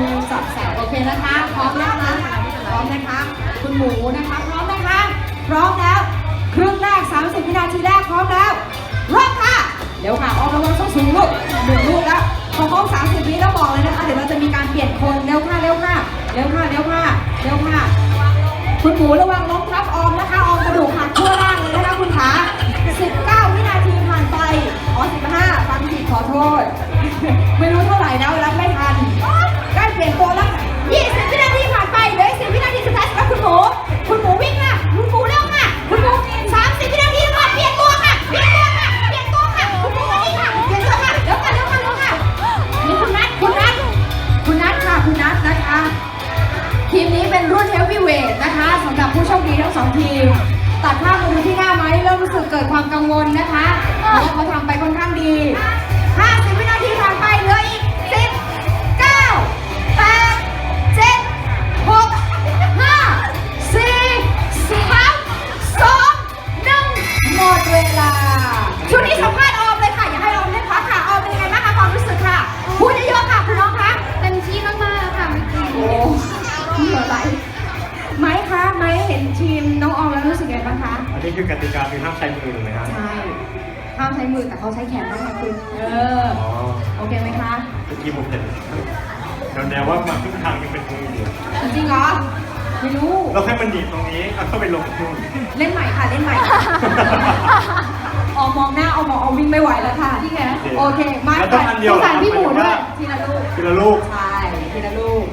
มือสับแสบโอเคนะคะ พร้อมนะคะพร้อมนะคะ คุณหมูนะคะ พร้อมนะคะ พร้อมแล้ว ครึ่งแรก 30 วินาทีแรกพร้อมแล้วเริ่มค่ะเดี๋ยวค่ะออกระวังส้นสูงลูกหนึ่งลูกแล้วพอครบ30 วิแล้วบอกเลยนะคะ เดี๋ยวเราจะมีการเปลี่ยนคนเร็วค่ะเร็วค่ะเร็วค่ะเร็วค่ะเร็วค่ะ คุณหมูระวังล้มค่ะ ทีมนี้เป็นรุ่นเฮฟวีเวทนะคะสำหรับผู้โชคดีทั้งสองทีม ตัดภาพมาดูที่หน้าไหมเริ่มรู้สึกเกิดความกังวลนะคะเพราะว่าเขาทำไป นนี้คือกติกาคือห้ามใช้มือถูกไหมครับใช่ห้ามใช้มือแต่เขาใช้แขนได้ค่ะคุณเอออ๋อโอเคไหมคะเมื่อกี้ผมเห็นแนวๆว่ามาครึ่งทางยังเป็นมืออยู่จริงเหรอไม่รู้เราแค่มันหนีบตรงนี้แล้วก็ไปลงนู่นเล่นใหม่ค่ะเล่นใหม่ค่ะออมมองหน้าออมมองออมวิ่งไม่ไหวแล้วค่ะพี่แกโอเคไม้แล้วต้องอันเดียวสงสารพี่หมูด้วยหทีละลูกทีละลูกใช่ทีละลูก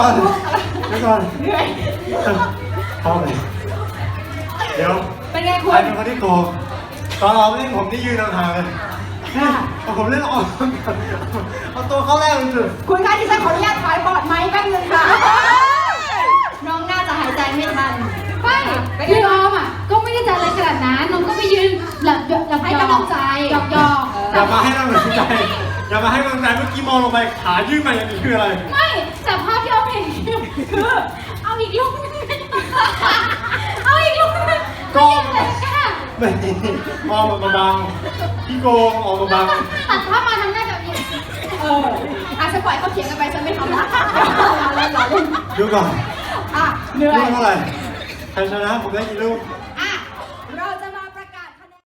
คุณเบิ้ลสองลูกเดี๋ยวก่อนเหนื่อยพอเลยเดี๋ยวเป็นไงคุใครณเป็นคนที่โกงตอนเราเล่นผมนี่ยืนห่างๆกันค่ะพอผมเล่นออกเอาตัวเข้าแรกเลยคุณคะที่ฉันขออนุญาตถอยบอร์ดไม้แป๊บนึงค่ะ น้องน่าจะหายใจไม่ทันไม่เป็นไงคือออมอะ ก็ไม่ได้จะอะไรขนาดนั้นน้องก็ไปยืนหลับหลับให้กำลังใจหยอกหยอกอย่ามาให้กำลังใจอย่ามาให้กำลังใจเมื่อกี้มองลงไปขายื่นมาอย่างนี้คืออะไร ไม่แต่ภาพที่ออมเห็น คือเอาอีกลูกนึงเอาอีกลูกนึงโกงเลยค่ะไม่มองมาบังพี่โกงออกมาบังตัดภาพมาทำหน้าแบบนี้เอออะฉันปล่อยเขาเถียงกันไปฉันไม่ทำละเล่นเล่นดูก่อนอะเหนื่อลูยกเท่าไหร่ใครชนะผมได้กี่ลูก